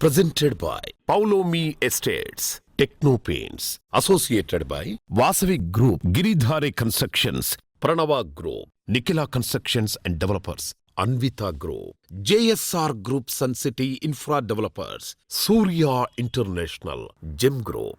Presented by Paulomi estates techno paints associated by Vasavi group Giridhari constructions Pranava group Nikhila constructions and developers Anvitha group JSR group sun city infra developers Surya international gem group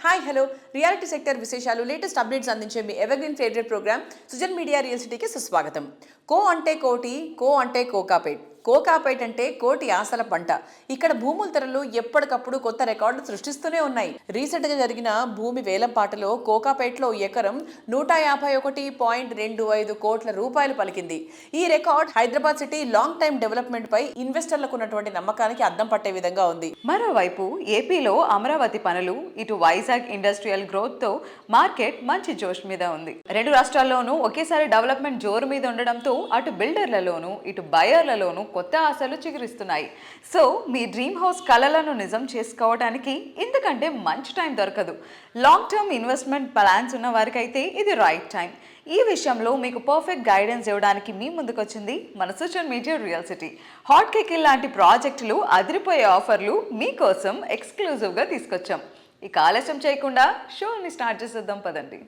hi hello reality sector విశేషాలు latest updates అందించే మీ evergreen favourite programme Sujan media real సిటీకి సుస్వాగతం. కో అంటే కోటి కో అంటే కోకాపేట్ కోకాపేట్ అంటే కోటి ఆశల పంట. ఇక్కడ భూముల ధరలు ఎప్పటికప్పుడు కొత్త రికార్డులు సృష్టిస్తూనే ఉన్నాయి. రీసెంట్గా జరిగిన భూమి వేలంపాటలో కోకాపేట్లో ఎకరం నూట యాభై ఒకటి పాయింట్ రెండు ఐదు కోట్ల రూపాయలు పలికింది. ఈ record Hyderabad city long time development పై ఇన్వెస్టర్లకు ఉన్నటువంటి నమ్మకానికి అద్దం పట్టే విధంగా ఉంది. మరోవైపు ఏపీలో అమరావతి పనులు ఇటు వైజాగ్ ఇండస్ట్రియల్ గ్రోత్తో మార్కెట్ మంచి జోష్ మీద ఉంది. రెండు రాష్ట్రాల్లోనూ ఒకేసారి డెవలప్మెంట్ జోరు మీద ఉండడంతో అటు బిల్డర్లలోనూ ఇటు బయర్లలోనూ కొత్త ఆశలు చిగురిస్తున్నాయి. సో మీ డ్రీమ్ హౌస్ కళలను నిజం చేసుకోవడానికి ఎందుకంటే మంచి టైం దొరకదు. లాంగ్ టర్మ్ ఇన్వెస్ట్మెంట్ ప్లాన్స్ ఉన్న వారికైతే ఇది రైట్ టైం. ఈ విషయంలో మీకు పర్ఫెక్ట్ గైడెన్స్ ఇవ్వడానికి మీ ముందుకొచ్చింది మన social media real city. Hot కేకిల్ లాంటి ప్రాజెక్టులు అదిరిపోయే ఆఫర్లు మీకోసం ఎక్స్క్లూజివ్గా తీసుకొచ్చాం. ఇక ఆలస్యం చేయకుండా షోని స్టార్ట్ చేసేద్దాం పదండి.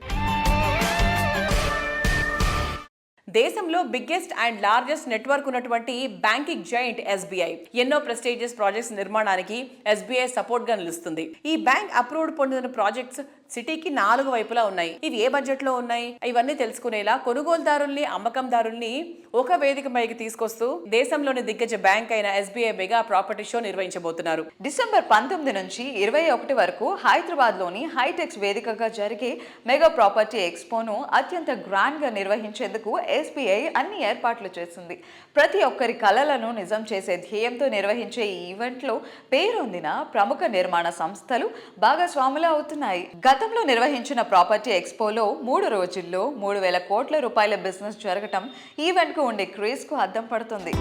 దేశంలో బిగ్గెస్ట్ అండ్ లార్జెస్ట్ నెట్వర్క్ ఉన్నటువంటి బ్యాంకింగ్ జాయింట్ ఎస్బీఐ ఎన్నో ప్రెస్టీజియస్ ప్రాజెక్ట్స్ నిర్మాణానికి ఎస్బీఐ సపోర్ట్గా నిలుస్తుంది. ఈ బ్యాంక్ అప్రూవ్డ్ పొందిన ప్రాజెక్ట్స్ సిటీకి నాలుగు వైపులా ఉన్నాయి. ఇవి ఏ బడ్జెట్లో ఉన్నాయి? ఇవన్నీ తెలుసుకునేలా కొనుగోలుదారుల్ని అమ్మకందారుల్ని ఒక వేదిక పైకి తీసుకొస్తూ దేశంలోని దిగ్గజ బ్యాంక్ అయిన ఎస్బీఐ మెగా ప్రాపర్టీ షో నిర్వహించబోతున్నారు. డిసెంబర్ పంతొమ్మిది నుంచి ఇరవై ఒకటి వరకు హైదరాబాద్లోని హైటెక్స్ వేదికగా జరిగే మెగా ప్రాపర్టీ ఎక్స్పోను అత్యంత గ్రాండ్గా నిర్వహించేందుకు ఎస్బీఐ అన్ని ఏర్పాట్లు చేసింది ప్రతి ఒక్కరి కలలను నిజం చేసే ధ్యేయంతో నిర్వహించే ఈ ఈవెంట్లో పేరొందిన ప్రముఖ నిర్మాణ సంస్థలు భాగస్వాములు అవుతున్నాయి. గత గతంలో నిర్వహించిన ప్రాపర్టీ ఎక్స్పోలో మూడు రోజుల్లో మూడు వేల కోట్ల రూపాయల బిజినెస్ జరగటం ఈవెంట్కు ఉండే క్రేజ్కు అద్దం పడుతుంది.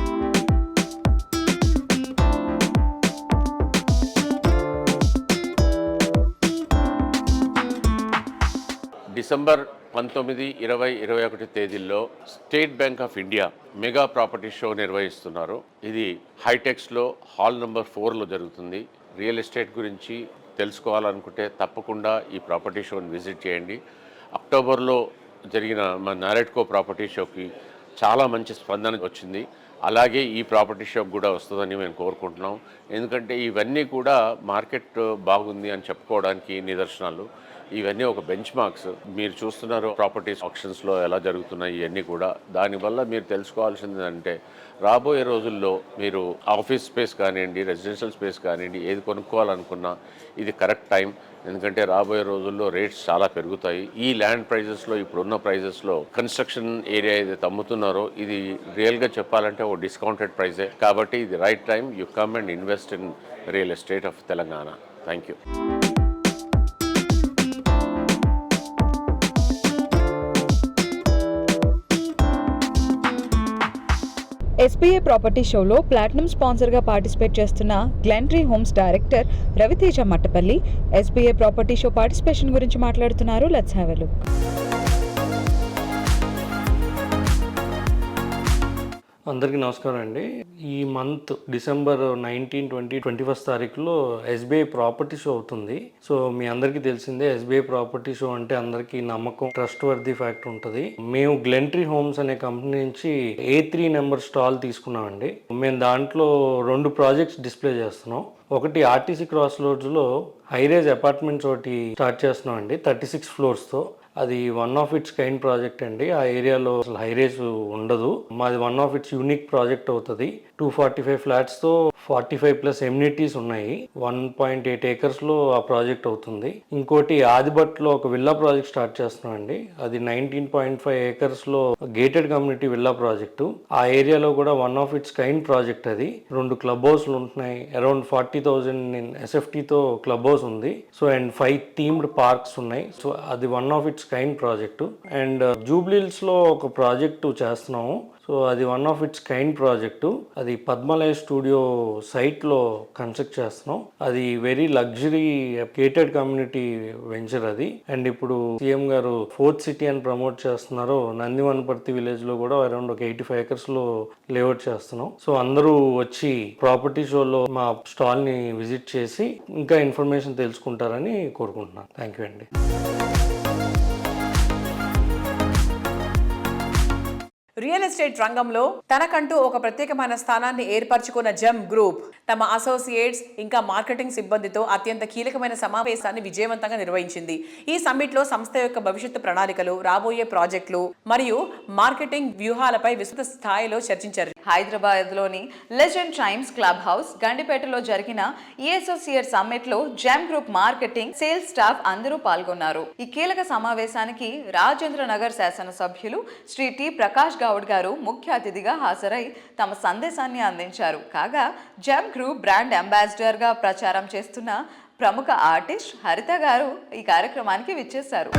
డిసెంబర్ పంతొమ్మిది ఇరవై ఇరవై ఒకటి తేదీల్లో State Bank of India mega property show నిర్వహిస్తున్నారు. ఇది హైటెక్స్లో హాల్ నెంబర్ ఫోర్లో జరుగుతుంది. రియల్ ఎస్టేట్ గురించి తెలుసుకోవాలనుకుంటే తప్పకుండా ఈ ప్రాపర్టీ షోని విజిట్ చేయండి. అక్టోబర్లో జరిగిన మా నారెట్కో ప్రాపర్టీ షోకి చాలా మంచి స్పందన వచ్చింది. అలాగే ఈ ప్రాపర్టీ షాప్ కూడా వస్తుందని మేము కోరుకుంటున్నాం. ఎందుకంటే ఇవన్నీ కూడా మార్కెట్ బాగుంది అని చెప్పుకోవడానికి నిదర్శనాలు. ఇవన్నీ ఒక బెంచ్ మార్క్స్ మీరు చూస్తున్నారు ప్రాపర్టీస్ ఆప్షన్స్లో ఎలా జరుగుతున్నాయి ఇవన్నీ కూడా. దానివల్ల మీరు తెలుసుకోవాల్సింది అంటే రాబోయే రోజుల్లో మీరు ఆఫీస్ స్పేస్ కానివ్వండి రెసిడెన్షియల్ స్పేస్ కానివ్వండి ఏది కొనుక్కోవాలనుకున్నా ఇది కరెక్ట్ టైం ఎందుకంటే రాబోయే రోజుల్లో రేట్స్ చాలా పెరుగుతాయి. ఈ ల్యాండ్ ప్రైజెస్లో ఇప్పుడున్న ప్రైజెస్లో కన్స్ట్రక్షన్ ఏరియా ఏదైతే అమ్ముతున్నారో ఇది రియల్గా చెప్పాలంటే ఓ డిస్కౌంటెడ్ ప్రైజే కాబట్టి ఇది right time you come and invest in real estate of Telangana thank you SBI property షోలో ప్లాటినం స్పాన్సర్గా పార్టిసిపేట్ చేస్తున్న Glentree homes director Raviteja Mattapalli. SBI property show participation గురించి మాట్లాడుతున్నారు లెట్స్ హ్యావ్ అందరికీ నమస్కారం అండి. ఈ month December nineteen twenty twenty first తారీఖులో SBI property show అవుతుంది. సో మీ అందరికీ తెలిసిందే ఎస్బీఐ ప్రాపర్టీ షో అంటే అందరికీ నమ్మకం ట్రస్ట్ వర్ది ఫ్యాక్ట్ ఉంటుంది. మేము గ్లెంట్రీ హోమ్స్ అనే కంపెనీ నుంచి ఏ త్రీ నెంబర్ స్టాల్ తీసుకున్నామండి. మేము దాంట్లో రెండు ప్రాజెక్ట్స్ డిస్ప్లే చేస్తున్నాం. ఒకటి ఆర్టీసీ క్రాస్ రోడ్స్లో హైరేజ్ అపార్ట్మెంట్స్ ఒకటి స్టార్ట్ చేస్తున్నాం అండి థర్టీ సిక్స్ ఫ్లోర్స్తో. అది one of its kind project అండి. ఆ ఏరియాలో అసలు హైరేజ్ ఉండదు. మాది one of its unique project అవుతుంది. టూ ఫార్టీ ఫైవ్ ఫ్లాట్స్తో ఫార్టీ ఫైవ్ ప్లస్ ఎమ్యూనిటీస్ ఉన్నాయి వన్ పాయింట్ ఎయిట్ ఏకర్స్లో ఆ ప్రాజెక్ట్ అవుతుంది. ఇంకోటి ఆదిబట్లో ఒక విల్లా ప్రాజెక్ట్ స్టార్ట్ చేస్తున్నాం అండి. అది నైన్టీన్ పాయింట్ ఫైవ్ ఏకర్స్లో గేటెడ్ కమ్యూనిటీ విల్లా ప్రాజెక్టు. ఆ ఏరియాలో కూడా one of its kind project అది. రెండు క్లబ్ హౌస్లు ఉంటున్నాయి. అరౌండ్ ఫార్టీ థౌజండ్ ఎస్ఎఫ్టీతో క్లబ్ హౌస్ ఉంది. So and five themed parks ఉన్నాయి. సో అది one of its kind project. And జూబ్లీల్స్లో uh, ఒక ప్రాజెక్టు చేస్తున్నాము. సో అది one of its kind project అది పద్మలయ స్టూడియో సైట్లో కన్స్ట్రక్ట్ చేస్తున్నాం. అది very luxury gated community venture అది. అండ్ ఇప్పుడు సీఎం గారు ఫోర్త్ సిటీ అని ప్రమోట్ చేస్తున్నారు నందివనపర్తి విలేజ్లో కూడా అరౌండ్ ఒక ఎయిటీ ఫైవ్ ఎకర్స్లో లేఅవుట్ చేస్తున్నాం. సో అందరూ వచ్చి ప్రాపర్టీ షోలో మా స్టాల్ని విజిట్ చేసి ఇంకా ఇన్ఫర్మేషన్ తెలుసుకుంటారని కోరుకుంటున్నాను. థ్యాంక్ యూ అండి. రియల్ ఎస్టేట్ రంగంలో తనకంటూ ఒక ప్రత్యేకమైన స్థానాన్ని ఏర్పరచుకున్న జెమ్ గ్రూప్. తమ అసోసియేట్స్ ఇంకా మార్కెటింగ్ సిబ్బందితో అత్యంత కీలకమైన సమావేశాన్ని విజయవంతంగా నిర్వహించింది. ఈ సమ్మిట్లో సంస్థ యొక్క భవిష్యత్తు ప్రణాళికలు రాబోయే ప్రాజెక్టులు మరియు మార్కెటింగ్ వ్యూహాలపై విస్తృత స్థాయిలో చర్చించారు. హైదరాబాద్లోని లెజెండ్ టైమ్స్ క్లబ్ హౌస్ గండిపేటలో జరిగిన ఈ associate సమ్మిట్లో gem group marketing sales staff అందరూ పాల్గొన్నారు. ఈ కీలక సమావేశానికి రాజేంద్ర నగర్ శాసనసభ్యులు శ్రీ టి ప్రకాష్ గౌడ్ గారు ముఖ్య అతిథిగా హాజరై తమ సందేశాన్ని అందించారు. కాగా జామ్ గ్రూప్ బ్రాండ్ అంబాసిడర్గా ప్రచారం చేస్తున్న ప్రముఖ ఆర్టిస్ట్ హరిత గారు ఈ కార్యక్రమానికి విచ్చేశారు.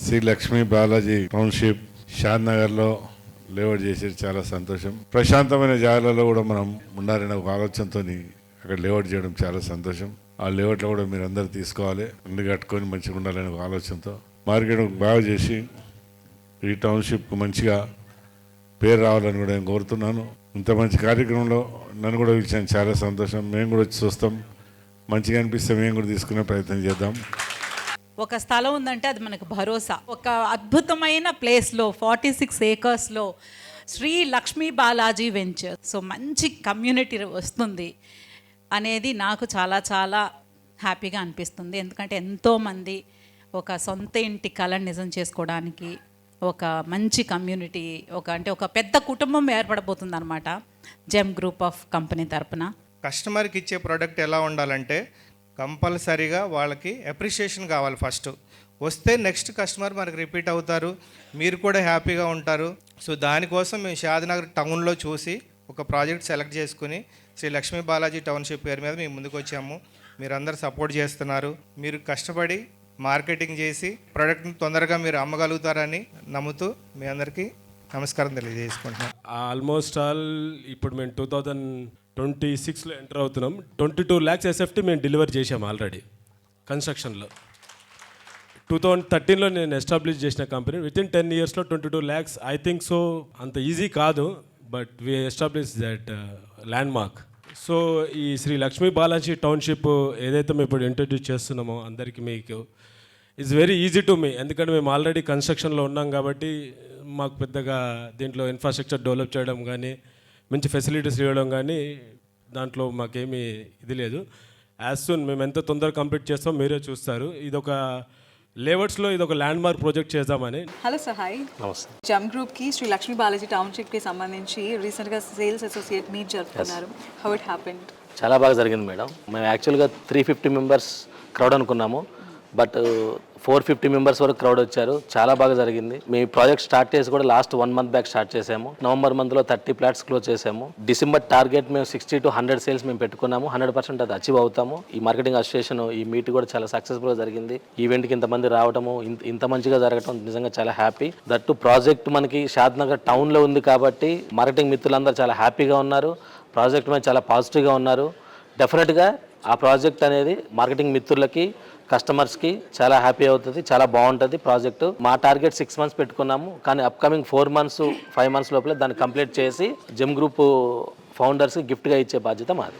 శ్రీ లక్ష్మీ బాలాజీ టౌన్షిప్ షాద్ నగర్లో లేఅవుట్ చేసేది చాలా సంతోషం. ప్రశాంతమైన జాగాలలో కూడా మనం ఉండాలనే ఒక ఆలోచనతో అక్కడ లేఅవుట్ చేయడం చాలా సంతోషం. ఆ లేఅవుట్లో కూడా మీరు అందరు తీసుకోవాలి ఇల్లు కట్టుకొని మంచిగా ఉండాలనే ఒక ఆలోచనతో. మార్కెట్ బాగా చేసి ఈ టౌన్షిప్కు మంచిగా పేరు రావాలని కూడా నేను కోరుతున్నాను. ఇంత మంచి కార్యక్రమంలో నన్ను కూడా పిలిచాను చాలా సంతోషం. మేము కూడా వచ్చి చూస్తాం. మంచిగా అనిపిస్తే మేము కూడా తీసుకునే ప్రయత్నం చేద్దాం. ఒక స్థలం ఉందంటే అది మనకు భరోసా. ఒక అద్భుతమైన ప్లేస్లో ఫార్టీ సిక్స్ ఏకర్స్లో శ్రీ లక్ష్మీ బాలాజీ వెంచర్. సో మంచి కమ్యూనిటీ వస్తుంది అనేది నాకు చాలా చాలా హ్యాపీగా అనిపిస్తుంది. ఎందుకంటే ఎంతోమంది ఒక సొంత ఇంటి కళను నిజం చేసుకోవడానికి ఒక మంచి కమ్యూనిటీ ఒక అంటే ఒక పెద్ద కుటుంబం ఏర్పడబోతుంది అనమాట జెమ్ గ్రూప్ ఆఫ్ కంపెనీ తరపున. కస్టమర్కి ఇచ్చే ప్రోడక్ట్ ఎలా ఉండాలంటే కంపల్సరీగా వాళ్ళకి అప్రిషియేషన్ కావాలి ఫస్ట్. వస్తే నెక్స్ట్ కస్టమర్ మనకి రిపీట్ అవుతారు మీరు కూడా హ్యాపీగా ఉంటారు. సో దానికోసం మేము షాద్నగర్ టౌన్లో చూసి ఒక ప్రాజెక్ట్ సెలెక్ట్ చేసుకుని శ్రీ లక్ష్మీ బాలాజీ టౌన్షిప్ పేరు మీద మేము ముందుకు వచ్చాము మీరు అందరు సపోర్ట్ చేస్తున్నారు. మీరు కష్టపడి మార్కెటింగ్ చేసి ప్రోడక్ట్ని తొందరగా మీరు అమ్మగలుగుతారని నమ్ముతూ మీ అందరికీ నమస్కారం తెలియజేసుకుంటున్నాను ఆల్మోస్ట్ ఆల్ ఇప్పుడు మేము టూ థౌజండ్ ట్వంటీ సిక్స్లో ఎంటర్ అవుతున్నాం. ట్వంటీ టూ ల్యాక్స్ ఎస్ఎఫ్టీ మేము డెలివర్ చేసాం ఆల్రెడీ కన్స్ట్రక్షన్లో. టూ థౌజండ్ థర్టీన్లో నేను ఎస్టాబ్లిష్ చేసిన కంపెనీ. విత్ ఇన్ టెన్ ఇయర్స్లో twenty two lakhs I think so అంత ఈజీ కాదు but we establish that landmark so ఈ శ్రీ లక్ష్మీ బాలాజీ టౌన్షిప్ ఏదైతే మేము ఇప్పుడు ఇంట్రడ్యూస్ చేస్తున్నామో అందరికీ మీకు it's very easy to me ఎందుకంటే మేము ఆల్రెడీ కన్స్ట్రక్షన్లో ఉన్నాం కాబట్టి మాకు పెద్దగా దీంట్లో ఇన్ఫ్రాస్ట్రక్చర్ డెవలప్ చేయడం కానీ మంచి ఫెసిలిటీస్ ఇవ్వడం కానీ దాంట్లో మాకేమీ ఇది లేదు. యాజ్ సూన్ మేము ఎంత తొందరగా కంప్లీట్ చేస్తాం మీరే చూస్తారు. ఇది ఒక లేఅవుట్స్లో ఇది ఒక ల్యాండ్ మార్క్ ప్రాజెక్ట్ చేద్దామని. హలో సార్ హాయ్ నమస్తే జమ్ గ్రూప్కి శ్రీ లక్ష్మీ బాలాజీ టౌన్షిప్కి సంబంధించి రీసెంట్గా సేల్స్ అసోసియేట్ మీట్ జరుపుకున్నారు. హౌ ఇట్ హ్యాపెండ్ చాలా బాగా జరిగింది మేడం. మేము యాక్చువల్గా త్రీ ఫిఫ్టీ మెంబర్స్ క్రౌడ్ అనుకున్నాము. బట్ ఫోర్ ఫిఫ్టీ మెంబర్స్ వరకు క్రౌడ్ వచ్చారు. చాలా బాగా జరిగింది. మీ ప్రాజెక్ట్ స్టార్ట్ చేసి కూడా last one month back start చేసాము. నవంబర్ మంత్లో థర్టీ ప్లాట్స్ క్లోజ్ చేసాము. డిసెంబర్ టార్గెట్ మేము సిక్స్టీ టు హండ్రెడ్ సేల్స్ మేము పెట్టుకున్నాము. హండ్రెడ్ పర్సెంట్ అది అచీవ్ అవుతాము. ఈ మార్కెటింగ్ అసోసియేషన్ ఈ మీట్ కూడా చాలా సక్సెస్ఫుల్గా జరిగింది. ఈవెంట్కి ఇంతమంది రావడము ఇంత ఇంత మంచిగా జరగడం నిజంగా చాలా హ్యాపీ దట్టు ప్రాజెక్ట్ మనకి షాద్నగర్ టౌన్లో ఉంది కాబట్టి మార్కెటింగ్ మిత్రులందరూ చాలా హ్యాపీగా ఉన్నారు. ప్రాజెక్ట్ మీద చాలా పాజిటివ్గా ఉన్నారు. డెఫినెట్గా ఆ ప్రాజెక్ట్ అనేది మార్కెటింగ్ మిత్రులకి కస్టమర్స్కి చాలా హ్యాపీ అవుతుంది చాలా బాగుంటుంది ప్రాజెక్టు. మా టార్గెట్ సిక్స్ మంత్స్ పెట్టుకున్నాము కానీ upcoming four months five months లోపల దాన్ని కంప్లీట్ చేసి జిమ్ గ్రూప్ ఫౌండర్స్కి గిఫ్ట్గా ఇచ్చే బాధ్యత మాది.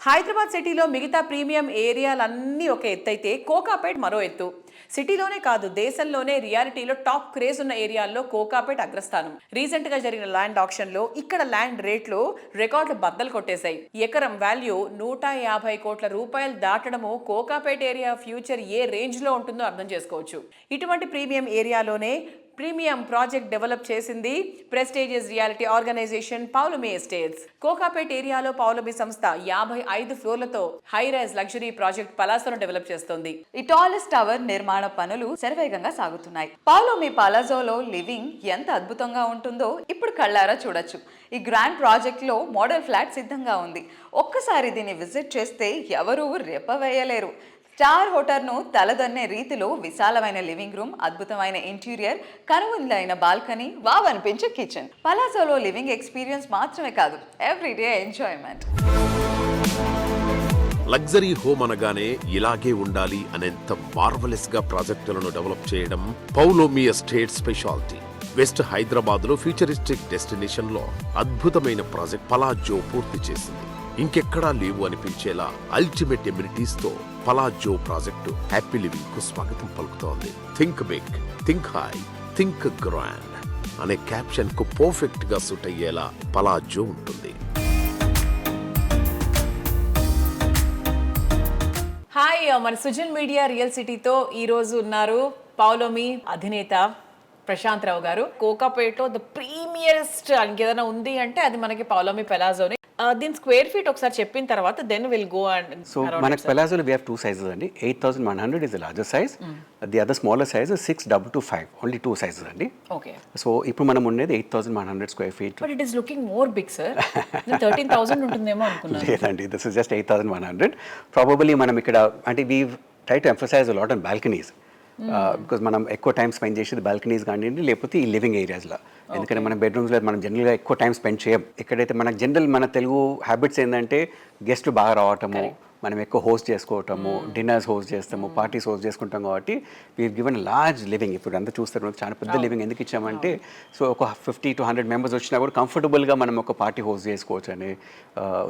హైదరాబాద్ సిటీలో మిగతా ప్రీమియం ఏరియాలన్నీ ఒక ఎత్తు అయితే కోకాపేట్ మరో ఎత్తు. సిటీలోనే కాదు దేశంలోనే రియాలిటీలో టాప్ క్రేజ్ ఉన్న ఏరియాల్లో కోకాపేట్ అగ్రస్థానం. రీసెంట్గా జరిగిన ల్యాండ్ ఆప్షన్లో ఇక్కడ ల్యాండ్ రేట్లు రికార్డులు బద్దలు కొట్టేశాయి. ఎకరం వాల్యూ నూట యాభై కోట్ల రూపాయలు దాటడము కోకాపేట్ ఏరియా ఫ్యూచర్ ఏ రేంజ్లో ఉంటుందో అర్థం చేసుకోవచ్చు. ఇటువంటి ప్రీమియం ఏరియాలోనే ప్రీమియం ప్రాజెక్ట్ డెవలప్ చేసింది prestigious reality organisation Paulomi estates. Kokapet ఏరియాలో పౌలమి సంస్థ యాభై ఐదు ఫ్లోర్లతో హై రైజ్ లగ్జరీ ప్రాజెక్ట్ పలాసోను డెవలప్ చేస్తోంది. ఈ టాలెస్ట్ టవర్ నిర్మాణ పనులు శరవేగంగా సాగుతున్నాయి. పౌలోమి పలాజోలో పాలాజోలో లివింగ్ ఎంత అద్భుతంగా ఉంటుందో ఇప్పుడు కళ్ళారా చూడొచ్చు. ఈ గ్రాండ్ ప్రాజెక్ట్లో మోడల్ ఫ్లాట్ సిద్ధంగా ఉంది. ఒక్కసారి దీన్ని విజిట్ చేస్తే ఎవరూ రెప్పవేయలేరు. స్టార్ హోటల్ను తలదన్నే రీతిలో విశాలమైన లివింగ్ రూమ్ అద్భుతమైన ఇంటీరియర్ కనువిందైన బాల్కనీ వావ్ అనిపించే కిచెన్. పలాసోలో లివింగ్ ఎక్స్పీరియన్స్ మాత్రమే కాదు ఎవ్రీడే ఎంజాయ్మెంట్. లగ్జరీ హోమ్ అనగానే ఇలాగే ఉండాలి అనేంత మార్వలెస్గా ప్రాజెక్టులను డెవలప్ చేయడం పౌలోమి ఎస్టేట్ స్పెషాలిటీ. వెస్ట్ హైదరాబాద్లో ఫ్యూచరిస్టిక్ డెస్టినేషన్లో అద్భుతమైన ప్రాజెక్ట్ పలాజో పూర్తి చేసింది. ఇంకెక్కడా లేవు అనిపించేలా అల్టిమేట్ ఎమ్యూనిటీస్తో పలాజో ప్రాజెక్టు హ్యాపీ లివింగ్కు స్వాగతం పలుకుతోంది. Think big think high think grand అనే క్యాప్షన్కు పర్ఫెక్ట్గా సూట్ అయ్యేలా పలాజో ఉంటుంది. హాయ్ మన సుజన్ మీడియా రియల్ సిటీతో ఈ రోజు ఉన్నారు పౌలోమి అధినేత ప్రశాంత్ రావు గారు. కోకాపేటలో ద ప్రీమియరెస్ట్ ఇంకేదైనా ఉంది అంటే అది మనకి పౌలోమి పెలాజోని. దీని స్క్వేర్ ఫీట్ ఒకసారి చెప్పిన తర్వాత then will go and so మనకు పెలాజోలో వీ హ్యావ్ టూ సైజెస్ అండి. Eight thousand one hundred is the larger size the other smaller size six double two five only two sizes అండి. ఓకే సో ఇప్పుడు మనం ఉండేది eight thousand one hundred square feet but it is looking more big sir thirteen thousand ఉంటుందేమో అనుకున్నాను. లేదండి this is just eight thousand one hundred probably మనం ఇక్కడ అంటే we try to emphasise lot on balconies because మనం ఎక్కువ time spend చేసేది balconies కానివ్వండి లేకపోతే ఈ లివింగ్ ఏరియాస్లో ఎందుకంటే మనం బెడ్రూమ్స్లో మనం జనరల్గా ఎక్కువ టైం స్పెండ్ చేయం. ఎక్కడైతే మనకు జనరల్ మన తెలుగు హ్యాబిట్స్ ఏంటంటే గెస్ట్లు బాగా రావటము మనం ఎక్కువ హోస్ట్ చేసుకోవటము డిన్నర్స్ హోస్ట్ చేస్తాము పార్టీస్ హోస్ట్ చేసుకుంటాం కాబట్టి వీ గివెన్ లార్జ్ లివింగ్ ఇప్పుడు అంతా చూస్తారు మనకు చాలా పెద్ద లివింగ్ ఎందుకు ఇచ్చామంటే సో ఒక ఫిఫ్టీ టు హండ్రెడ్ మెంబర్స్ వచ్చినా కూడా కంఫర్టబుల్గా మనం ఒక పార్టీ హోస్ట్ చేసుకోవచ్చు అనే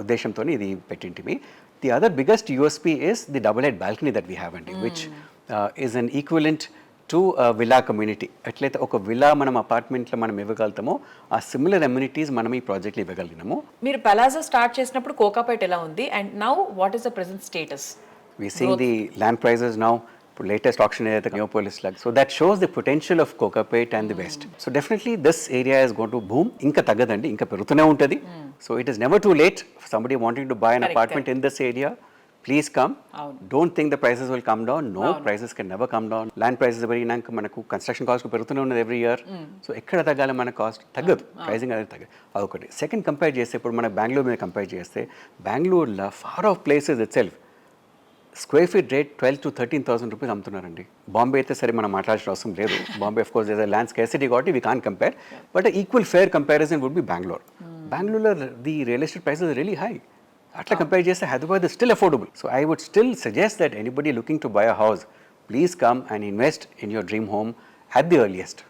ఉద్దేశంతో ఇది పెట్టింటిమి. The other biggest USP is the double head balcony that we have అండి which is an equivalent to villa community ఎట్లయితే ఒక విలా మనం అపార్ట్మెంట్లో మనం ఇవ్వగలుగుతామో ఆ సిమిలర్ అమ్యూనిటీస్ మనం ఈ ప్రాజెక్ట్లో ఇవ్వగలిగినాము. మీరు పెలాజో స్టార్ట్ చేసినప్పుడు కోకాపేట్ ఎలా ఉంది? And now what is the present status we seeing the land prices now ఇప్పుడు లేటెస్ట్ ఆప్షన్ ఏదైతే Neopolis log so that shows the potential of Kokapet and the west so definitely this area is going to boom ఇంకా తగ్గదండి ఇంకా పెరుగుతూనే ఉంటుంది. So it is never too late somebody wanting to buy an apartment in this area please come don't think the prices will come down no prices can never come down land prices పెరిగినాక మనకు construction cost పెరుగుతూనే ఉన్నది every year so ఎక్కడ తగ్గాలి మన cost తగ్గదు. Pricing అనేది తగ్గదు. అదొకటి సెకండ్ కంపేర్ చేస్తే ఇప్పుడు మన బెంగళూరు మీద కంపేర్ చేస్తే బెంగళూరులో far off places itself square feet rate twelve to thirteen thousand rupees అమ్ముతున్నారండి. Bombay అయితే సరే మనం మాట్లాడాల్సిన అవసరం లేదు. బాంబే ఆఫ్ కోర్స్ ఏదో ల్యాండ్ స్కేసిటీ కాబట్టి we can compare but equal fair comparison would be Bengaluru బెంగళూరులో the real estate prices really high అట్లా కంపేర్ చేస్తే Hyderabad is still affordable so I would still suggest that anybody looking to buy a house please come and invest in your dream home at the earliest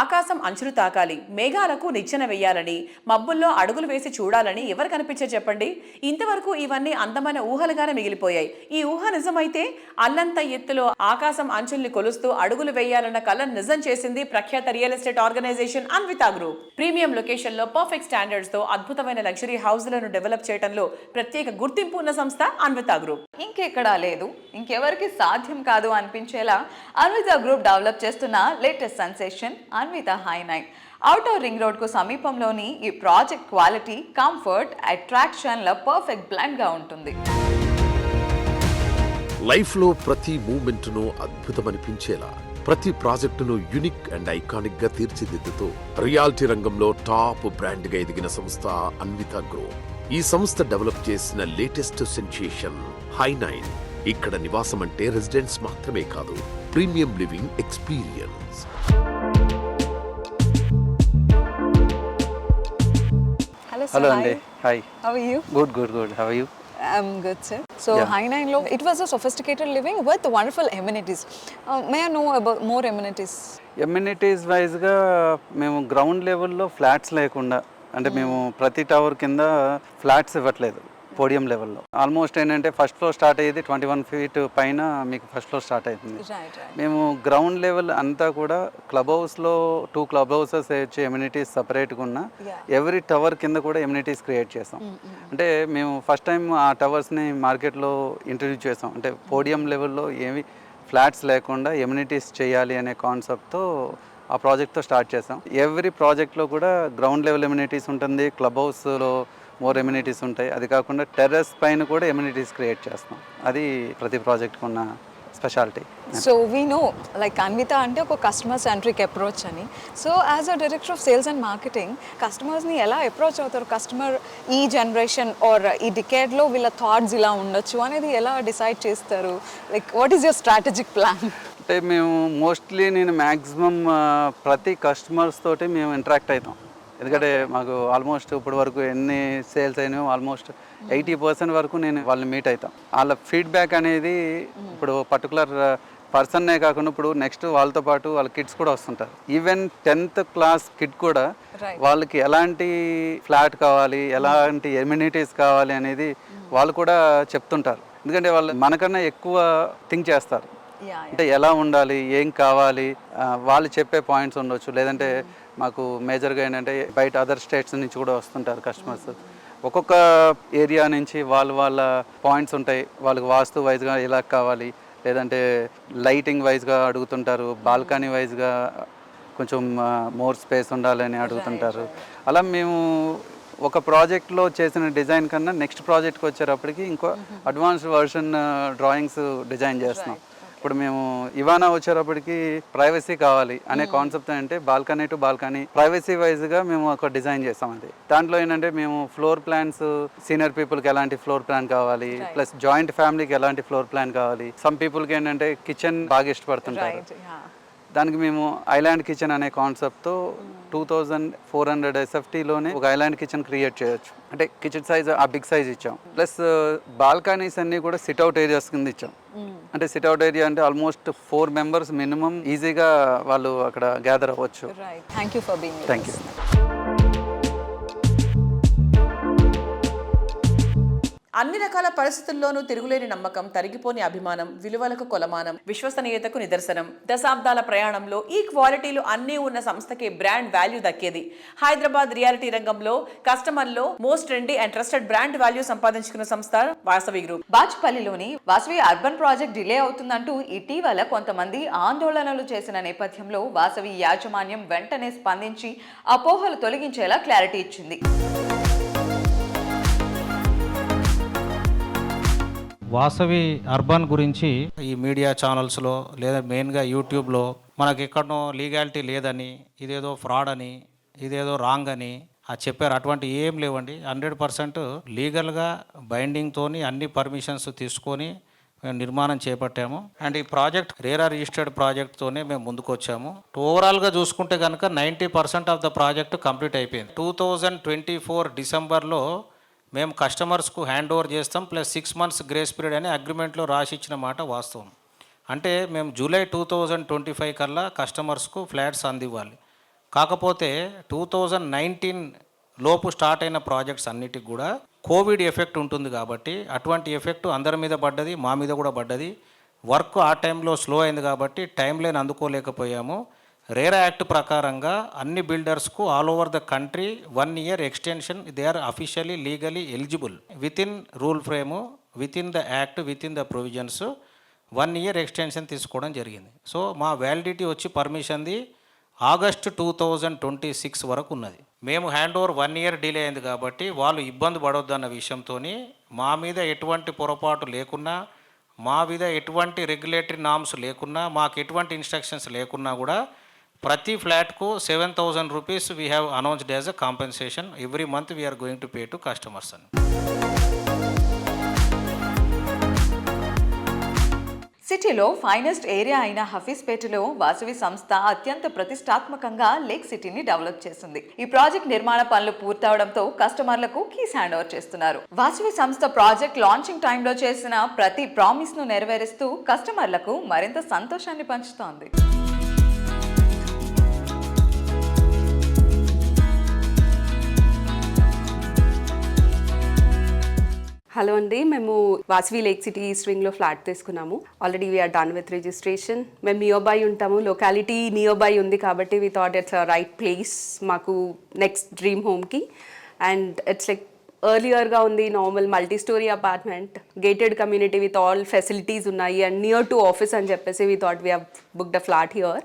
ఆకాశం అంచులు తాకాలి. మేఘాలకు నిచ్చెన వేయాలని మబ్బుల్లో అడుగులు వేసి చూడాలని ఎవరు కనిపించే చెప్పండి? ఇంతవరకు ఇవన్నీ అందమైన ఊహలుగానే మిగిలిపోయాయి. ఈ ఊహ నిజమైతే అల్లంత ఎత్తులో ఆకాశం అంచుల్ని కొలుస్తూ అడుగులు వేయాలన్న కళ నిజం చేసింది ప్రఖ్యాత real estate organisation Anvita group. Premium లొకేషన్లో పర్ఫెక్ట్ స్టాండర్డ్స్తో అద్భుతమైన లగ్జరీ హౌస్లను డెవలప్ చేయడంలో ప్రత్యేక గుర్తింపు ఉన్న సంస్థ అన్వితా గ్రూప్. ఇంకెక్కడా లేదు. ఇంకెవరికి సాధ్యం కాదు అనిపించేలా అన్వితా గ్రూప్ డెవలప్ చేస్తున్న latest sensation Anvita high nine outer ring రోడ్కు సమీపంలోని ఈ ప్రాజెక్ట్ క్వాలిటీ కంఫర్ట్ అట్రాక్షన్ల పర్ఫెక్ట్ బ్లాండ్గా ఉంటుంది. లైఫ్లో ప్రతి మూమెంట్ను అద్భుతం అద్భుతమనిపించేలా ప్రతి ప్రాజెక్టును యునిక్ అండ్ ఐకానిక్గా తీర్చిదిద్దుతూ రియాలిటీ రంగంలో టాప్ బ్రాండ్గా ఎదిగిన సంస్థ అన్విత గ్రూప్ ఈ సంస్థ డెవలప్ చేసిన లేటెస్ట్ సెన్సేషన్ హై నైన్ ఇక్కడ నివాసం అంటే రెసిడెంట్స్ మాత్రమే కాదు premium living experience hello Hi. అండి hi How are you? Good good good how you I'm good, sir. So, Yeah. High Nine Low, it was a sophisticated living with wonderful amenities. Uh, may I know about more amenities? Amenities వైజ్గా మేము ground లెవెల్లో flats లేకుండా అంటే మేము ప్రతి tower కింద flats ఇవ్వట్లేదు podium లెవెల్లో. ఆల్మోస్ట్ ఏంటంటే ఫస్ట్ ఫ్లోర్ స్టార్ట్ అయ్యేది ట్వంటీ వన్ ఫీట్ పైన మీకు ఫస్ట్ ఫ్లోర్ స్టార్ట్ అవుతుంది. మేము గ్రౌండ్ లెవెల్ అంతా కూడా క్లబ్ హౌస్లో టూ క్లబ్ హౌసెస్ వచ్చి ఎమ్యూనిటీస్ సపరేట్గా ఉన్న ఎవ్రీ టవర్ కింద కూడా ఎమ్యూనిటీస్ క్రియేట్ చేసాం. అంటే మేము ఫస్ట్ టైం ఆ టవర్స్ని మార్కెట్లో ఇంట్రడ్యూస్ చేసాం. అంటే పోడియం లెవెల్లో ఏమి ఫ్లాట్స్ లేకుండా ఎమ్యూనిటీస్ చేయాలి అనే కాన్సెప్ట్తో ఆ ప్రాజెక్ట్తో స్టార్ట్ చేసాం. ఎవ్రీ ప్రాజెక్ట్లో కూడా గ్రౌండ్ లెవెల్ ఎమ్యూనిటీస్ ఉంటుంది. క్లబ్ హౌస్లో మోర్ ఎమ్యూనిటీస్ ఉంటాయి. అది కాకుండా టెర్రస్ పైన కూడా ఎమ్యూనిటీస్ క్రియేట్ చేస్తాం. అది ప్రతి ప్రాజెక్ట్కి ఉన్న speciality. So we know like Anvita అంటే ఒక కస్టమర్ సెంట్రిక్ అప్రోచ్ అని. So as a director of sales and marketing కస్టమర్స్ని ఎలా అప్రోచ్ అవుతారు? కస్టమర్ ఈ జనరేషన్ ఆర్ ఈ డికేడ్లో వీళ్ళ థాట్స్ ఇలా ఉండొచ్చు అనేది ఎలా డిసైడ్ చేస్తారు? Like what is your strategic plan అంటే మేము మోస్ట్లీ నేను మ్యాక్సిమం ప్రతి కస్టమర్స్ తోటి మేము ఇంటరాక్ట్ అవుతాం. ఎందుకంటే మాకు ఆల్మోస్ట్ ఇప్పటి వరకు ఎన్ని సేల్స్ అయినాయో ఆల్మోస్ట్ ఎయిటీ పర్సెంట్ వరకు నేను వాళ్ళని మీట్ అవుతాం వాళ్ళ ఫీడ్బ్యాక్ అనేది ఇప్పుడు పర్టికులర్ పర్సన్నే కాకుండా ఇప్పుడు నెక్స్ట్ వాళ్ళతో పాటు వాళ్ళ కిడ్స్ కూడా వస్తుంటారు. ఈవెన్ టెన్త్ క్లాస్ కిడ్ కూడా వాళ్ళకి ఎలాంటి ఫ్లాట్ కావాలి ఎలాంటి ఎమ్యూనిటీస్ కావాలి అనేది వాళ్ళు కూడా చెప్తుంటారు. ఎందుకంటే వాళ్ళు మనకన్నా ఎక్కువ థింక్ చేస్తారు. అంటే ఎలా ఉండాలి ఏం కావాలి వాళ్ళు చెప్పే పాయింట్స్ ఉండొచ్చు. లేదంటే మాకు మేజర్గా ఏంటంటే బయట అదర్ స్టేట్స్ నుంచి కూడా వస్తుంటారు కస్టమర్స్ ఒక్కొక్క ఏరియా నుంచి వాళ్ళ వాళ్ళ పాయింట్స్ ఉంటాయి. వాళ్ళకి వాస్తు వైజ్గా ఎలా కావాలి? లేదంటే లైటింగ్ వైజ్గా అడుగుతుంటారు. బాల్కనీ వైజ్గా కొంచెం మోర్ స్పేస్ ఉండాలని అడుగుతుంటారు. అలా మేము ఒక ప్రాజెక్ట్లో చేసిన డిజైన్ కన్నా నెక్స్ట్ ప్రాజెక్ట్కి వచ్చేటప్పటికి ఇంకో అడ్వాన్స్డ్ వర్షన్ డ్రాయింగ్స్ డిజైన్ చేస్తున్నాం. ఇప్పుడు మేము ఇవానా వచ్చేటప్పటికి ప్రైవసీ కావాలి అనే కాన్సెప్ట్ అంటే బాల్కనీ టు బాల్కనీ ప్రైవసీ వైజ్గా మేము ఒక డిజైన్ చేస్తాం అది దాంట్లో ఏంటంటే మేము ఫ్లోర్ ప్లాన్స్ సీనియర్ పీపుల్కి ఎలాంటి ఫ్లోర్ ప్లాన్ కావాలి ప్లస్ జాయింట్ ఫ్యామిలీకి ఎలాంటి ఫ్లోర్ ప్లాన్ కావాలి. సమ్ పీపుల్కి ఏంటంటే కిచెన్ బాగా ఇష్టపడుతుంటారు. దానికి మేము ఐలాండ్ కిచెన్ అనే కాన్సెప్ట్తో టూ థౌజండ్ ఫోర్ హండ్రెడ్ ఎస్ఎఫ్టీలోనే ఒక ఐలాండ్ కిచెన్ క్రియేట్ చేయొచ్చు. అంటే కిచెన్ సైజ్ ఆ బిగ్ సైజ్ ఇచ్చాం. ప్లస్ బాల్కనీస్ అన్నీ కూడా సిట్అవుట్ ఏరియాస్ కింద ఇచ్చాం. అంటే సిట్అవుట్ ఏరియా అంటే ఆల్మోస్ట్ ఫోర్ మెంబర్స్ మినిమం ఈజీగా వాళ్ళు అక్కడ గ్యాదర్ అవ్వచ్చు. Thank you for being thank you అన్ని రకాల పరిస్థితుల్లోనూ తిరుగులేని నమ్మకం తరిగిపోని అభిమానం విలువలకు కొలమానం విశ్వసనీయతకు నిదర్శనం. దశాబ్దాల ప్రయాణంలో ఈ క్వాలిటీలు అన్నీ ఉన్న సంస్థకి బ్రాండ్ వాల్యూ దక్కేది. హైదరాబాద్ రియాలిటీ రంగంలో కస్టమర్లో most trendy and trusted brand value సంపాదించుకున్న సంస్థ వాసవి గ్రూప్. బాచ్పల్లిలోని వాసవి అర్బన్ ప్రాజెక్ట్ డిలే అవుతుందంటూ ఇటీవల కొంతమంది ఆందోళనలు చేసిన నేపథ్యంలో వాసవి యాజమాన్యం వెంటనే స్పందించి అపోహలు తొలగించేలా క్లారిటీ ఇచ్చింది. వాసవి అర్బన్ గురించి ఈ మీడియా ఛానల్స్లో లేదా మెయిన్గా యూట్యూబ్లో మనకి ఎక్కడనో లీగాలిటీ లేదని ఇదేదో ఫ్రాడ్ అని ఇదేదో రాంగ్ అని ఆ చెప్పారు. అటువంటి ఏం లేవండి. హండ్రెడ్ పర్సెంట్ లీగల్గా బైండింగ్తోని అన్ని పర్మిషన్స్ తీసుకొని మేము నిర్మాణం చేపట్టాము. అండ్ ఈ ప్రాజెక్ట్ రేరా రిజిస్టర్డ్ ప్రాజెక్ట్తోనే మేము ముందుకు వచ్చాము ఓవరాల్గా చూసుకుంటే కనుక ninety percent of the project complete అయిపోయింది. టూ థౌజండ్ ట్వంటీ ఫోర్ డిసెంబర్లో మేము కస్టమర్స్కు హ్యాండ్ ఓవర్ చేస్తాం plus six months grace period అని అగ్రిమెంట్లో రాసి ఇచ్చిన మాట వాస్తవం. అంటే మేము July two thousand twenty five కల్లా కస్టమర్స్కు ఫ్లాట్స్ అందివ్వాలి. కాకపోతే టూ థౌజండ్ నైన్టీన్ లోపు స్టార్ట్ అయిన ప్రాజెక్ట్స్ అన్నిటికి కూడా కోవిడ్ ఎఫెక్ట్ ఉంటుంది కాబట్టి అటువంటి ఎఫెక్ట్ అందరి మీద పడ్డది మా మీద కూడా పడ్డది. వర్క్ ఆ టైంలో స్లో అయింది కాబట్టి టైం లేని అందుకోలేకపోయాము. రేరా యాక్ట్ ప్రకారంగా అన్ని బిల్డర్స్కు all over the country one year extension they are officially legally eligible. Within rule frame within the act within the provisions one year extension తీసుకోవడం జరిగింది. సో మా వ్యాలిడిటీ వచ్చి పర్మిషన్ది August two thousand twenty six వరకు ఉన్నది. మేము hand over one year delay అయింది కాబట్టి వాళ్ళు ఇబ్బంది పడొద్దన్న విషయంతో మా మీద ఎటువంటి పొరపాటు లేకున్నా మా మీద ఎటువంటి రెగ్యులేటరీ నామ్స్ లేకున్నా మాకు ఎటువంటి ఇన్స్ట్రక్షన్స్ లేకున్నా కూడా ప్రతి ఫ్లాట్కు seven thousand rupees we have announced as a compensation every month we are going to pay to customers అని సిటీలో ఫైనెస్ట్ ఏరియా అయిన హఫీజ్పేటలో వాసవి సంస్థ అత్యంత ప్రతిష్టాత్మకంగా లేక్ సిటీని డెవలప్ చేసింది. ఈ ప్రాజెక్ట్ నిర్మాణ పనులు పూర్తవడంతో కస్టమర్లకు కీస్ హ్యాండ్ ఓవర్ చేస్తున్నారు. వాసవి సంస్థ ప్రాజెక్ట్ లాంచింగ్ టైంలో చేసిన ప్రతి ప్రామిస్ను నెరవేరుస్తూ కస్టమర్లకు మరింత సంతోషాన్ని పంచుతోంది. హలో అండి మేము వాసవి లేక్ సిటీ స్ట్రింగ్లో ఫ్లాట్ తీసుకున్నాము. Already we are done with registration మేము నియర్ బై ఉంటాము లొకాలిటీ నియర్ బై ఉంది కాబట్టి we thought it's right place మాకు నెక్స్ట్ డ్రీమ్ హోమ్కి అండ్ ఇట్స్ లైక్ ఎర్లియర్గా ఉంది normal multi storey apartment gated community with all facilities ఉన్నాయి అండ్ నియర్ టు ఆఫీస్ అని చెప్పేసి we thought we booked a flat here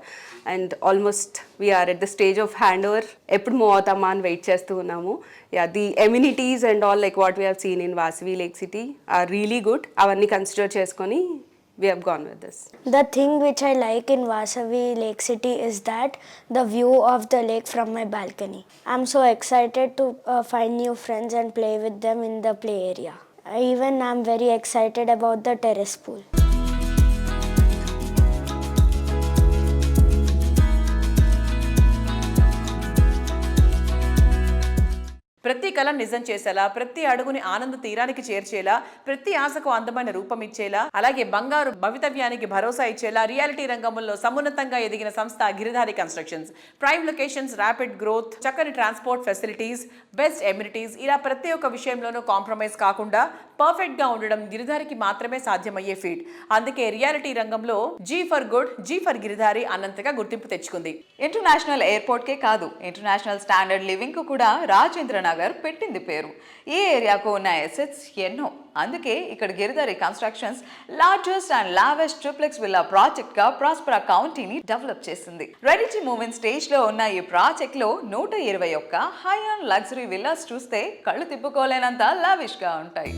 and almost we are at the stage of hand over ఎప్పుడు move అవుతామా అని wait చేస్తూ ఉన్నాము. Yeah the amenities and all like what we have seen in Vasavi lake city are really good అవన్నీ consider చేసుకొని we have gone with this. The thing which I like in Vasavi Lake City is that the view of the lake from my balcony. I'm so excited to uh, find new friends and play with them in the play area. Even I'm very excited about the terrace pool. ప్రతి కళ నిజం చేసేలా ప్రతి అడుగుని ఆనంద తీరానికి చేర్చేలా ప్రతి ఆశకు అందమైన రూపం ఇచ్చేలా అలాగే బంగారు భవితవ్యానికి భరోసా ఇచ్చేలా రియాలిటీ రంగంలో సమున్నతంగా ఎదిగిన సంస్థ Giridhari constructions. Prime locations rapid growth చక్కని ట్రాన్స్పోర్ట్ ఫెసిలిటీస్ బెస్ట్ ఎమ్యూనిటీస్ ఇలా ప్రతి ఒక్క విషయంలోనూ కాంప్రమైజ్ కాకుండా పర్ఫెక్ట్గా ఉండడం గిరిధారికి మాత్రమే సాధ్యమయ్యే ఫీట్. అందుకే రియాలిటీ రంగంలో G for good G for Giridhari అన్నంతగా గుర్తింపు తెచ్చుకుంది. ఇంటర్నేషనల్ ఎయిర్పోర్ట్కే కాదు ఇంటర్నేషనల్ స్టాండర్డ్ లివింగ్కు కూడా రాజేంద్ర నగర్ పెట్టింది పేరు. ఈ ఏరియాకు ఉన్న ఎసెట్స్ ఎన్నో. అందుకే ఇక్కడ గిరిధరి కన్స్ట్రక్షన్స్ లార్జెస్ట్ అండ్ లావెస్ట్ ట్రిప్లెక్స్ విల్లా ప్రాజెక్ట్గా ప్రాస్పరా కౌంటీని డెవలప్ చేసింది. రెడీ టు స్టేజ్లో ఉన్న ఈ ప్రాజెక్ట్లో నూట ఇరవై ఒక్క హై అండ్ లగ్జరీ విల్లాస్ చూస్తే కళ్ళు తిప్పుకోలేనంత లావిష్గా ఉంటాయి.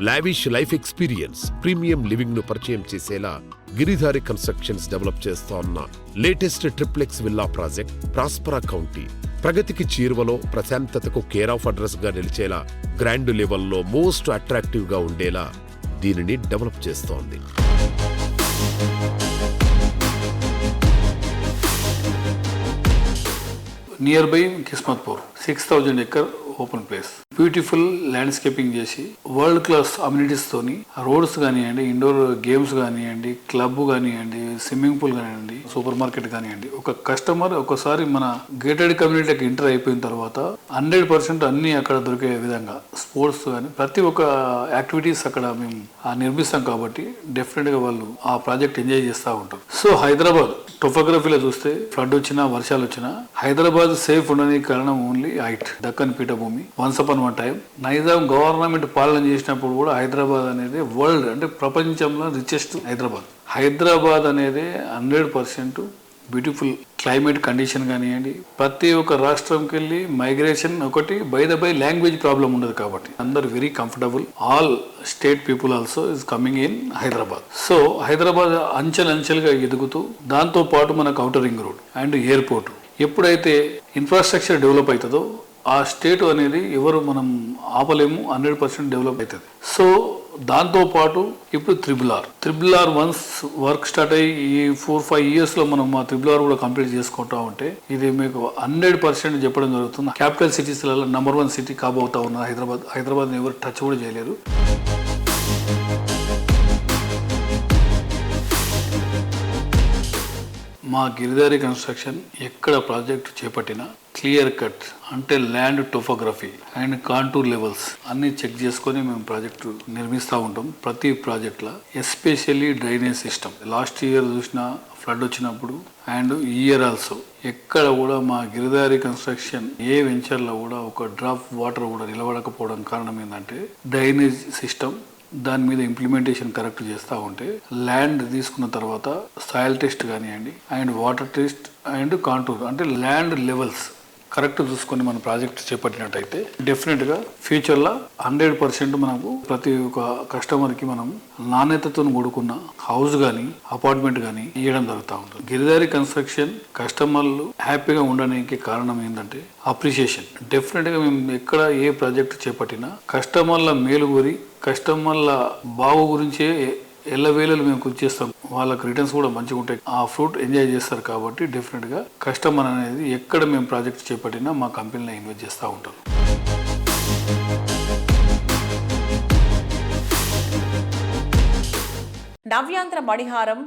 లావిష్ లైఫ్ ఎక్స్పీరియన్స్ ప్రీమియం లివింగ్ను పరిచయం చేసేలా గిరిధారి కన్స్ట్రక్షన్స్ డెవలప్ చేస్తోన్న latest triplex villa project Prospera county ప్రగతికి చీర్వలో ప్రశాంతతకు కేర్ ఆఫ్ అడ్రస్గా నిలిచేలా గ్రాండ్ లెవెల్లో మోస్ట్ అట్రాక్టివ్గా ఉండేలా దీనిని డెవలప్ చేస్తోంది. Nearby Kismatpur six thousand acre open place beautiful landscaping చేసి వరల్డ్ క్లాస్ అమ్యూనిటీస్తోని రోడ్స్ కానివ్వండి ఇండోర్ గేమ్స్ కానివ్వండి క్లబ్ కానివ్వండి స్విమ్మింగ్ పూల్ కానివ్వండి సూపర్ మార్కెట్ కానివ్వండి ఒక కస్టమర్ ఒకసారి మన గేటెడ్ కమ్యూనిటీకి ఎంటర్ అయిపోయిన తర్వాత హండ్రెడ్ పర్సెంట్ అన్ని అక్కడ దొరికే విధంగా స్పోర్ట్స్ కానీ ప్రతి ఒక్క యాక్టివిటీస్ అక్కడ మేము ఆ నిర్మిస్తాం కాబట్టి డెఫినెట్గా వాళ్ళు ఆ ప్రాజెక్ట్ ఎంజాయ్ చేస్తూ ఉంటారు. సో హైదరాబాద్ టొపోగ్రఫీలో చూస్తే ఫ్లడ్ వచ్చినా వర్షాలు వచ్చినా హైదరాబాద్ సేఫ్ ఉండడానికి కారణం ఓన్లీ హైట్ దక్కన్ పీఠభూమి once upon one time Nizam government పాలన చేసినప్పుడు కూడా హైదరాబాద్ అనేది వరల్డ్ అంటే ప్రపంచంలో రిచెస్ట్ హైదరాబాద్. హైదరాబాద్ అనేది hundred percent beautiful climate condition కానివ్వండి ప్రతి ఒక్క రాష్ట్రంకి వెళ్ళి మైగ్రేషన్ ఒకటి by the by language problem ఉండదు కాబట్టి. అందరు very comfortable all state people also is coming in Hyderabad. So Hyderabad అంచెలు అంచెలుగా ఎదుగుతూ దాంతో పాటు మనకు outer ring road and airport ఎప్పుడైతే ఇన్ఫ్రాస్ట్రక్చర్ డెవలప్ అవుతుందో ఆ స్టేట్ అనేది ఎవరు మనం ఆపలేము హండ్రెడ్ పర్సెంట్ డెవలప్ అవుతుంది. సో దాంతో పాటు ఇప్పుడు triple R. Triple R once work start అయ్యి ఈ ఫోర్ ఫైవ్ ఇయర్స్లో మనం ఆ త్రిబుల్ ఆర్ కూడా కంప్లీట్ చేసుకుంటా ఉంటే ఇది మీకు హండ్రెడ్ పర్సెంట్ చెప్పడం జరుగుతుంది. క్యాపిటల్ సిటీస్లలో నెంబర్ వన్ సిటీ కాబోతా ఉన్న హైదరాబాద్ హైదరాబాద్ ఎవరు టచ్ కూడా చేయలేరు మా గిరిదారి కన్స్ట్రక్షన్ ఎక్కడ ప్రాజెక్ట్ చేపట్టినా క్లియర్ కట్ అంటే land topography and contour levels అన్ని చెక్ చేసుకొని మేము ప్రాజెక్టు నిర్మిస్తూ ఉంటాం. ప్రతి ప్రాజెక్ట్లో especially drainage system. Last year చూసిన ఫ్లడ్ వచ్చినప్పుడు అండ్ ఈ ఇయర్ ఆల్సో ఎక్కడ కూడా మా గిరిదారి కన్స్ట్రక్షన్ ఏ వెంచర్లో కూడా ఒక డ్రాప్ వాటర్ కూడా నిలబడకపోవడం కారణం ఏంటంటే డ్రైనేజ్ సిస్టమ్ దాని మీద ఇంప్లిమెంటేషన్ కరెక్ట్ చేస్తూ ఉంటే ల్యాండ్ తీసుకున్న తర్వాత సాయిల్ టెస్ట్ కానివ్వండి and water test and contour అంటే ల్యాండ్ లెవెల్స్ కరెక్ట్ చూసుకొని మన ప్రాజెక్ట్ చేపట్టినట్టయితే డెఫినెట్గా ఫ్యూచర్లో హండ్రెడ్ పర్సెంట్ మనకు ప్రతి ఒక్క కస్టమర్కి మనం నాణ్యతతో కూడుకున్న హౌస్ కానీ అపార్ట్మెంట్ కానీ ఇవ్వడం జరుగుతూ ఉంటుంది. గిరిదారి కన్స్ట్రక్షన్ కస్టమర్లు హ్యాపీగా ఉండడానికి కారణం ఏంటంటే అప్రిషియేషన్. డెఫినెట్గా మేము ఎక్కడ ఏ ప్రాజెక్ట్ చేపట్టినా కస్టమర్ల మేలు గురి కస్టమర్ల బాగు గురించే ఎల్లవేళలు మేము కృషి చేస్తాం. వాళ్ళకి రిటర్న్స్ కూడా మంచిగా ఉంటాయి. ఆ ఫ్రూట్ ఎంజాయ్ చేస్తారు కాబట్టి డెఫినెట్గా కస్టమర్ అనేది ఎక్కడ మేము ప్రాజెక్ట్ చేపట్టినా మా కంపెనీలో ఇన్వెస్ట్ చేస్తూ ఉంటారు. నవ్యాంధ్ర మణిహారం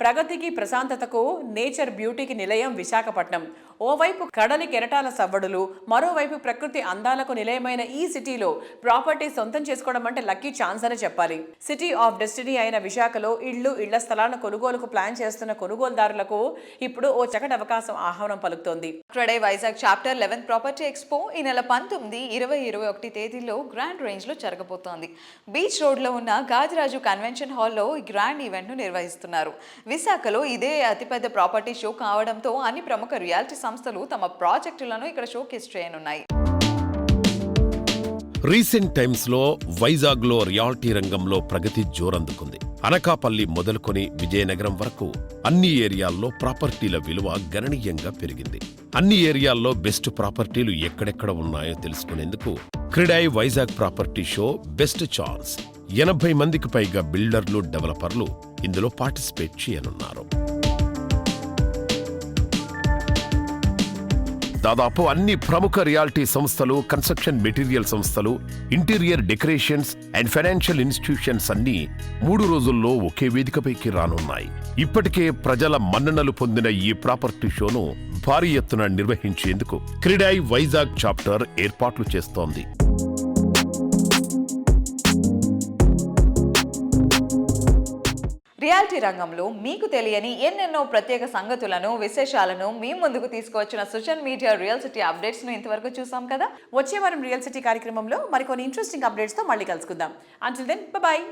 ప్రగతికి ప్రశాంతతకు నేచర్ బ్యూటీకి నిలయం విశాఖపట్నం. ఓవైపు కడలి కెరటాల సవ్వడులు మరోవైపు ప్రకృతి అందాలకు నిలయమైన ఈ సిటీలో ప్రాపర్టీ సొంతం చేసుకోవడం అంటే లక్కీ ఛాన్స్ అని చెప్పాలి. సిటీ ఆఫ్ డెస్టినీ అయిన విశాఖలో ఇళ్ళు ఇళ్ళ స్థలాలను కొనుగోలుకు ప్లాన్ చేస్తున్న కొనుగోలుదారులకు ఇప్పుడు ఓ చక్కటి అవకాశం ఆహ్వానం పలుకుతోంది. ట్రడే Vizag chapter eleven property expo ఈ నెల పంతొమ్మిది ఇరవై ఇరవై ఒకటి తేదీలో గ్రాండ్ రేంజ్లో జరగబోతోంది. బీచ్ రోడ్లో ఉన్న గాజరాజు కన్వెన్షన్ హాల్లో ఈ గ్రాండ్ ఈవెంట్ను నిర్వహిస్తున్నారు. విశాఖలో ఇదే అతిపెద్ద ప్రాపర్టీ షో కావడంతో అన్ని ప్రముఖ రియాలిటీ సంస్థలు తమ ప్రాజెక్టులను ఇక్కడ షోకేస్ చేయనున్నాయి. రీసెంట్ టైమ్స్లో వైజాగ్లో రియాల్టీ రంగంలో ప్రగతి జోరందుకుంది. అనకాపల్లి మొదలుకొని విజయనగరం వరకు అన్ని ఏరియాల్లో ప్రాపర్టీల విలువ గణనీయంగా పెరిగింది. అన్ని ఏరియాల్లో బెస్ట్ ప్రాపర్టీలు ఎక్కడెక్కడ ఉన్నాయో తెలుసుకునేందుకు CREDAI Vizag property show best chance. ఎనభై మందికి పైగా బిల్డర్లు డెవలపర్లు ఇందులో పార్టిసిపేట్ చేయనున్నారు. దాదాపు అన్ని ప్రముఖ రియాలిటీ సంస్థలు కన్స్ట్రక్షన్ మెటీరియల్ సంస్థలు interior decorations and financial institutions అన్ని మూడు రోజుల్లో ఒకే వేదికపైకి రానున్నాయి. ఇప్పటికే ప్రజల మన్ననలు పొందిన ఈ ప్రాపర్టీ షోను భారీ ఎత్తున నిర్వహించేందుకు క్రిడాయ్ వైజాగ్ చాప్టర్ ఏర్పాట్లు చేస్తోంది. రియాలిటీ రంగంలో మీకు తెలియని ఎన్నెన్నో ప్రత్యేక సంగతులను విశేషాలను మీ ముందుకు తీసుకువచ్చిన సోషల్ మీడియా రియల్ సిటీ అప్డేట్స్ను ఇంతవరకు చూసాం కదా? వచ్చే వారం రియల్ సిటీ కార్యక్రమంలో మరికొన్ని ఇంట్రెస్టింగ్ అప్డేట్స్తో మళ్ళీ కలుసుకుందాం. Until then bye